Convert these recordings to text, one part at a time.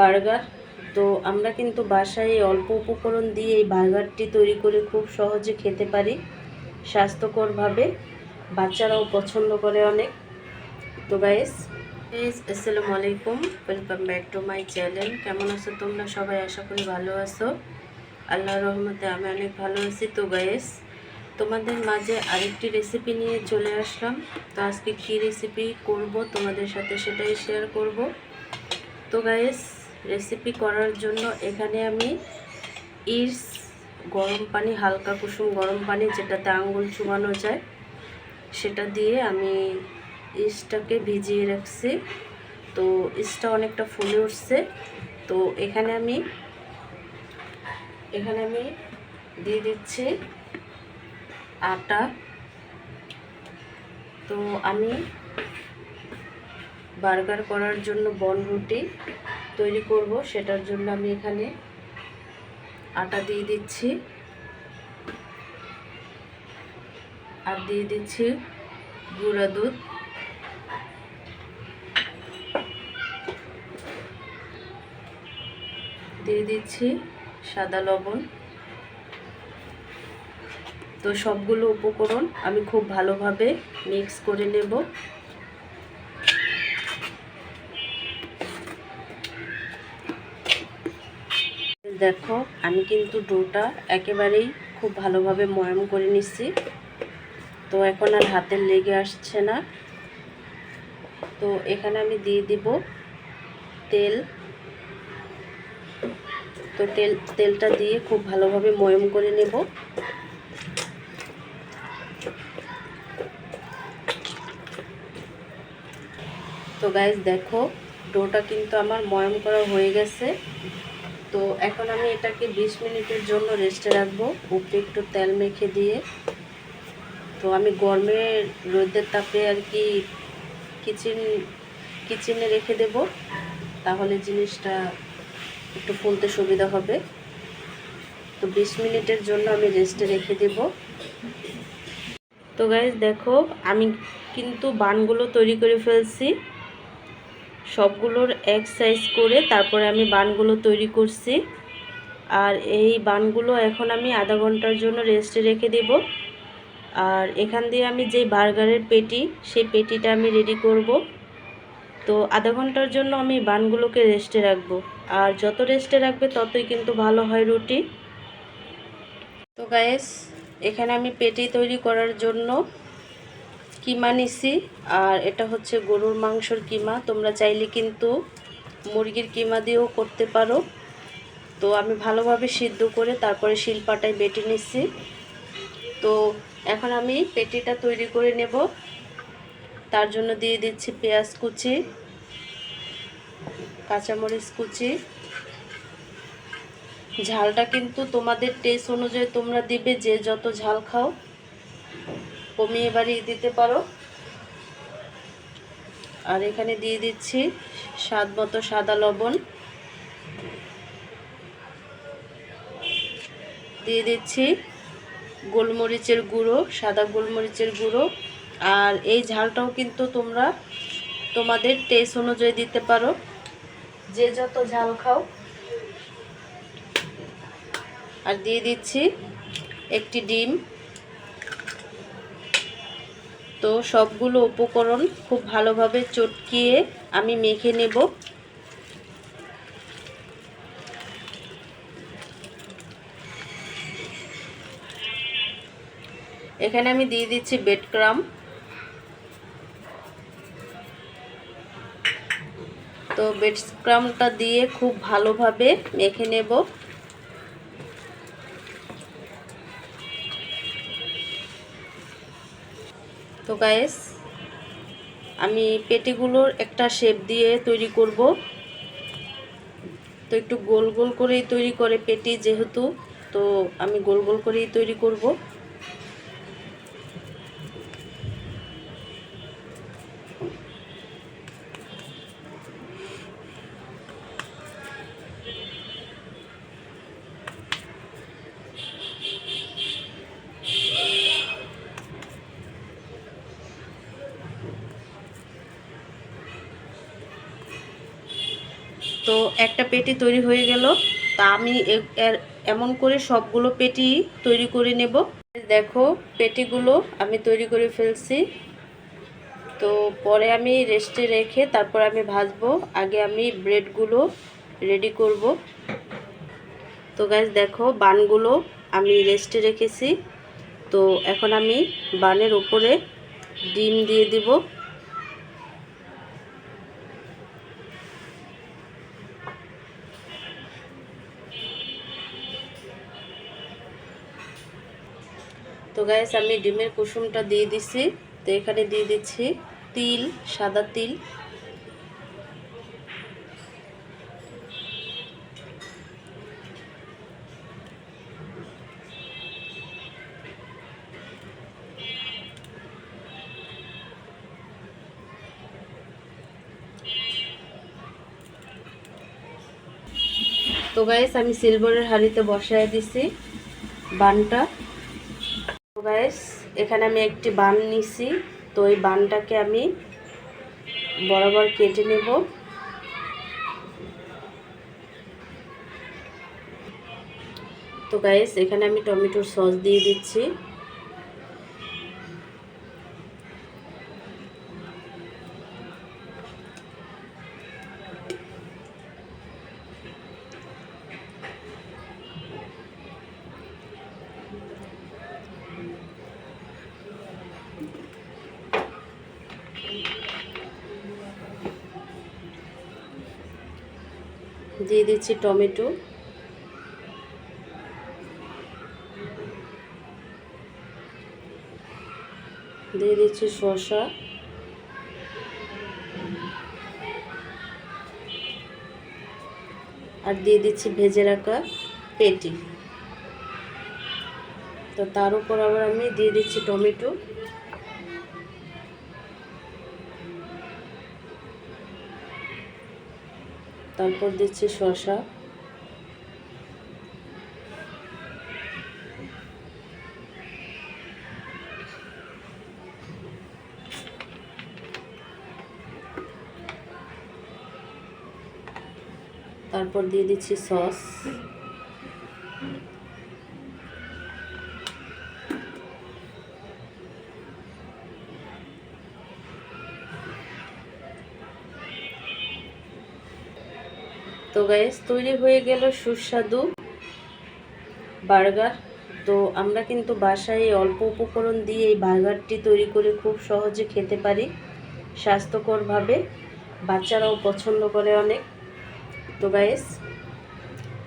Burger. তো আমরা কিন্তু বাসায় অল্প উপকরণ দিয়ে এই বার্গারটি তৈরি করে খুব সহজে খেতে পারি, স্বাস্থ্যকরভাবে। বাচ্চারাও পছন্দ করে অনেক। তো গাইস আসসালামু আলাইকুম। Welcome back to my channel কেমন আছো তোমরা? সবাই আশা করি ভালো আছো। আল্লাহর রহমতে আমি অনেক ভালো আছি। তো গাইস তোমাদের মাঝে আরেকটি রেসিপি নিয়ে চলে আসলাম। তো আজকে কী রেসিপি করব তোমাদের সাথে সেটাই শেয়ার করব। তো গাইস রেসিপি করার জন্য এখানে আমি ইস গরম পানি, হালকা কুসুম গরম পানি, যেটাতে আঙুল চুমানো যায়, সেটা দিয়ে আমি ইস্টটাকে ভিজিয়ে রাখছি। তো ইস্টটা অনেকটা ফুলে উঠছে। তো এখানে আমি এখানে আমি দিয়ে দিচ্ছি আটা। তো আমি বার্গার করার জন্য বন রুটি তৈরি করব, সেটার জন্য আমি এখানে আটা দিয়ে দিচ্ছি। আর দিয়ে দিচ্ছি গুঁড়া দুধ। দিয়ে দিচ্ছি সাদা লবণ। তো সবগুলো উপকরণ আমি খুব ভালোভাবে মিক্স করে নেব। দেখো, আমি কিন্তু ডোটা একেবারেই খুব ভালোভাবে ময়ম করে নিচ্ছি তো এখন আর হাতে লেগে আসছে না। তো এখানে আমি দিয়ে দিব তেল। তো তেল, তেলটা দিয়ে খুব ভালোভাবে ময়ম করে নেব। তো গাইজ দেখো, ডোটা কিন্তু আমার ময়ম করা হয়ে গেছে। তো এখন আমি এটাকে 20 মিনিটের জন্য রেস্টে রাখব। উপরে একটু তেল মেখে দিয়ে। তো আমি গরমের রোদের তাপে আর কি কিচেন কিচেনে রেখে দেব। তাহলে জিনিসটা একটু ফুলতে সুবিধা হবে। তো 20 মিনিটের জন্য আমি রেস্টে রেখে দেব। তো গাইজ দেখো, আমি কিন্তু বানগুলো তৈরি করে ফেলছি। সবগুলোর এক সাইজ করে তারপরে আমি বানগুলো তৈরি করছি। আর এই বানগুলো এখন আমি আধা ঘণ্টার জন্য রেস্টে রেখে দেব। আর এখান দিয়ে আমি যেই বার্গারের পেটি, সেই পেটিটা আমি রেডি করব। তো আধা ঘণ্টার জন্য আমি বানগুলোকে রেস্টে রাখব। আর যত রেস্টে রাখবে ততই কিন্তু ভালো হয় রুটি। তো গায়েস এখানে আমি পেটি তৈরি করার জন্য কিমা নিছি, আর এটা হচ্ছে গরুর মাংসর কিমা। তোমরা চাইলে কিন্তু মুরগির কিমা দিয়েও করতে পারো। তো আমি ভালোভাবে সিদ্ধ করে তারপরে শিলপাটায় বেটে নিচ্ছি তো এখন আমি পেটিটা তৈরি করে নেব। তার জন্য দিয়ে দিচ্ছি পেঁয়াজ কুচি, কাঁচামরিচ কুচি। ঝালটা কিন্তু তোমাদের টেস্ট অনুযায়ী তোমরা দিবে, যে যত ঝাল খাও। কমিয়ে বাড়িয়ে দিতে পারো। আর এখানে দিয়ে দিচ্ছি স্বাদ মতো সাদা লবণ। দিয়ে দিচ্ছি গোলমরিচের গুঁড়ো, সাদা গোলমরিচের গুঁড়ো। আর এই ঝালটাও কিন্তু তোমরা তোমাদের টেস্ট অনুযায়ী দিতে পারো। যে যত ঝাল খাও। আর দিয়ে দিচ্ছি একটি ডিম। তো সবগুলো উপকরণ খুব ভালোভাবে চটকিয়ে আমি মেখে নেব। এখানে আমি দিয়ে দিচ্ছি বেড ক্রাম তো বেড ক্রামটা দিয়ে খুব ভালোভাবে মেখে নেব। তো গায়েস আমি পেটিগুলোর একটা শেপ দিয়ে তৈরি করব। তো একটু গোল গোল করেই তৈরি করে পেটি যেহেতু, তো আমি গোল গোল করেই তৈরি করব। তো একটা পেটি তৈরি হয়ে গেল। তা আমি এমন করে সবগুলো পেটি তৈরি করে নেব। দেখো, পেটিগুলো আমি তৈরি করে ফেলছি। তো পরে আমি রেস্টে রেখে তারপর আমি ভাজবো। আগে আমি ব্রেডগুলো রেডি করব। তো গাছ দেখো, বানগুলো আমি রেস্টে রেখেছি। তো এখন আমি বানের ওপরে ডিম দিয়ে দিব। তো গাইস আমি ডিমের কুসুমটা দিয়ে দিছি। তো এখানে দিয়ে দিচ্ছি তিল, সাদা তিল। তো গাইস আমি সিলভারের হাঁড়িতে বসায় দিছি বানটা। গাইস এখানে আমি একটি বান নিছি। তো এই বানটাকে আমি বরাবর কেটে নেব। তো গাইস এখানে আমি টমেটোর সস দিয়ে দিচ্ছি। দিয়ে দিচ্ছি টমেটো। দিয়ে দিচ্ছি শসা। আর দিয়ে দিচ্ছি ভেজে রাখা পেটি। তো তার উপর আবার আমি দিয়ে দিচ্ছি টমেটো। তারপর দিচ্ছি শসা। তারপর দিয়ে দিচ্ছি সস। তো গ্যাস তৈরি হয়ে গেল সুস্বাদু বার্গার। তো আমরা কিন্তু বাসায় এই অল্প উপকরণ দিয়ে এই বার্গারটি তৈরি করে খুব সহজে খেতে পারি, স্বাস্থ্যকরভাবে। বাচ্চারাও পছন্দ করে অনেক। তো গাইস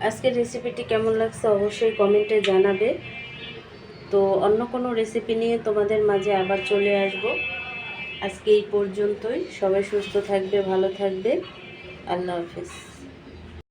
আজকের রেসিপিটি কেমন লাগছে অবশ্যই কমেন্টে জানাবে। তো অন্য কোনো রেসিপি নিয়ে তোমাদের মাঝে আবার চলে আসব। আজকে এই পর্যন্তই। সবাই সুস্থ থাকবে, ভালো থাকবে। আল্লাহ হাফিজ।